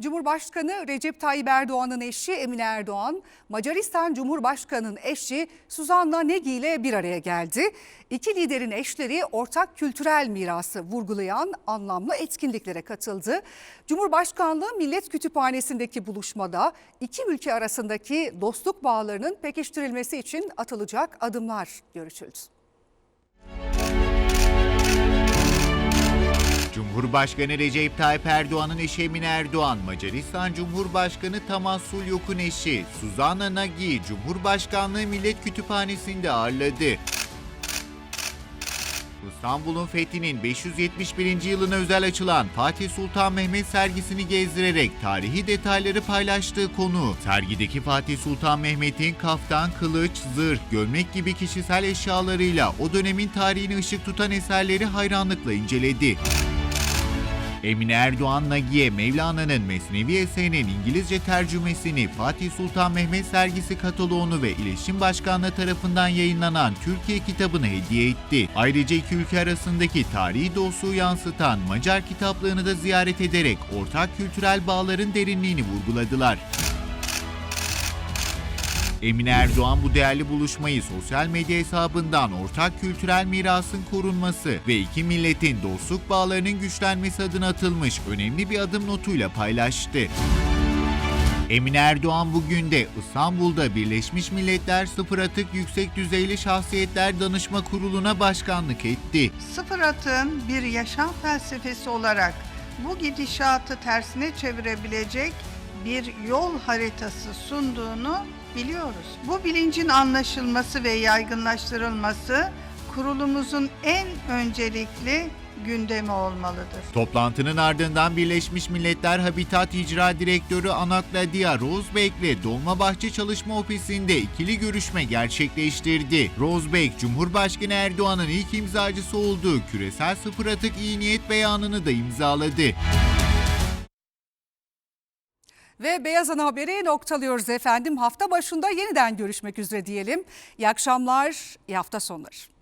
Cumhurbaşkanı Recep Tayyip Erdoğan'ın eşi Emine Erdoğan, Macaristan Cumhurbaşkanı'nın eşi Suzanna Negi ile bir araya geldi. İki liderin eşleri ortak kültürel mirası vurgulayan anlamlı etkinliklere katıldı. Cumhurbaşkanlığı Millet Kütüphanesi'ndeki buluşmada iki ülke arasındaki dostluk bağlarının pekiştirilmesi için atılacak adımlar görüşüldü. Cumhurbaşkanı Recep Tayyip Erdoğan'ın eşi Emine Erdoğan, Macaristan Cumhurbaşkanı Tamas Sulyok'un eşi Suzanna Nagy, Cumhurbaşkanlığı Millet Kütüphanesi'nde ağırladı. İstanbul'un fethinin 571. yılına özel açılan Fatih Sultan Mehmet sergisini gezdirerek tarihi detayları paylaştığı konu. Sergideki Fatih Sultan Mehmet'in kaftan, kılıç, zırh, gömlek gibi kişisel eşyalarıyla o dönemin tarihini ışık tutan eserleri hayranlıkla inceledi. Emine Erdoğan Nagiye Mevlana'nın Mesnevi eserinin İngilizce tercümesini Fatih Sultan Mehmet sergisi kataloğunu ve İletişim Başkanlığı tarafından yayınlanan Türkiye kitabını hediye etti. Ayrıca iki ülke arasındaki tarihi dostluğu yansıtan Macar kitaplığını da ziyaret ederek ortak kültürel bağların derinliğini vurguladılar. Emine Erdoğan bu değerli buluşmayı sosyal medya hesabından ortak kültürel mirasın korunması ve iki milletin dostluk bağlarının güçlenmesi adına atılmış önemli bir adım notuyla paylaştı. Emine Erdoğan bugün de İstanbul'da Birleşmiş Milletler Sıfır Atık Yüksek Düzeyli Şahsiyetler Danışma Kurulu'na başkanlık etti. Sıfır atığın bir yaşam felsefesi olarak bu gidişatı tersine çevirebilecek bir yol haritası sunduğunu biliyoruz. Bu bilincin anlaşılması ve yaygınlaştırılması kurulumuzun en öncelikli gündemi olmalıdır. Toplantının ardından Birleşmiş Milletler Habitat İcra Direktörü Anakladia Rosbeck ile Dolmabahçe Çalışma Ofisi'nde ikili görüşme gerçekleştirdi. Rosbeck, Cumhurbaşkanı Erdoğan'ın ilk imzacısı olduğu küresel sıfır atık iyi niyet beyanını da imzaladı. Ve Beyaz Ana Haberi noktalıyoruz efendim. Hafta başında yeniden görüşmek üzere diyelim. İyi akşamlar, iyi hafta sonları.